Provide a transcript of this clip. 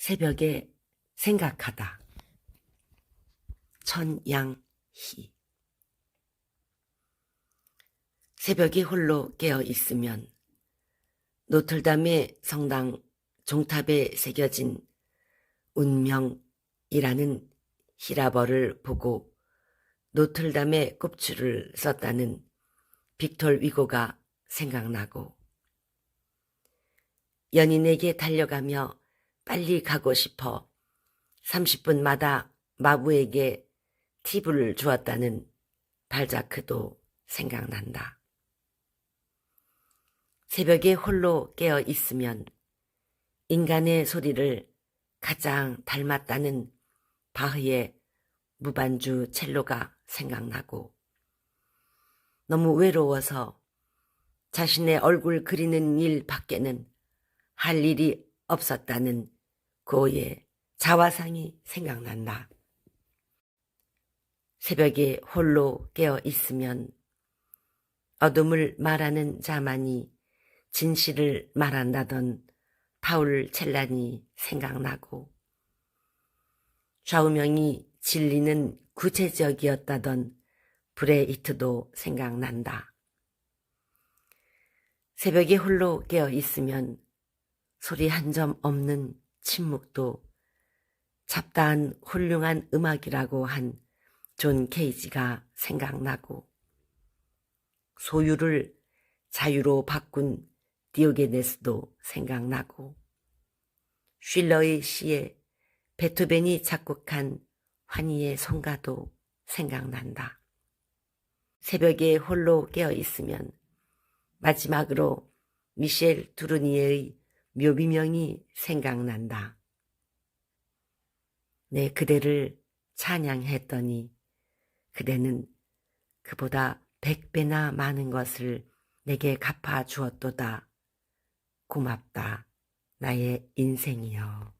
새벽에 생각하다. 천양희. 새벽이 홀로 깨어 있으면 노틀담의 성당 종탑에 새겨진 운명이라는 히라버를 보고 노틀담의 꼽추를 썼다는 빅톨 위고가 생각나고 연인에게 달려가며 빨리 가고 싶어 30분마다 마부에게 팁을 주었다는 발자크도 생각난다. 새벽에 홀로 깨어 있으면 인간의 소리를 가장 닮았다는 바흐의 무반주 첼로가 생각나고 너무 외로워서 자신의 얼굴 그리는 일 밖에는 할 일이 없었다는 고의 자화상이 생각난다. 새벽에 홀로 깨어 있으면 어둠을 말하는 자만이 진실을 말한다던 파울 첼란이 생각나고 좌우명이 진리는 구체적이었다던 브레이트도 생각난다. 새벽에 홀로 깨어 있으면 소리 한 점 없는 침묵도 잡다한 훌륭한 음악이라고 한 존 케이지가 생각나고 소유를 자유로 바꾼 디오게네스도 생각나고 쉴러의 시에 베토벤이 작곡한 환희의 송가도 생각난다. 새벽에 홀로 깨어 있으면 마지막으로 미셸 두르니에의 묘비명이 생각난다. 내 그대를 찬양했더니 그대는 그보다 백배나 많은 것을 내게 갚아 주었도다. 고맙다. 나의 인생이여.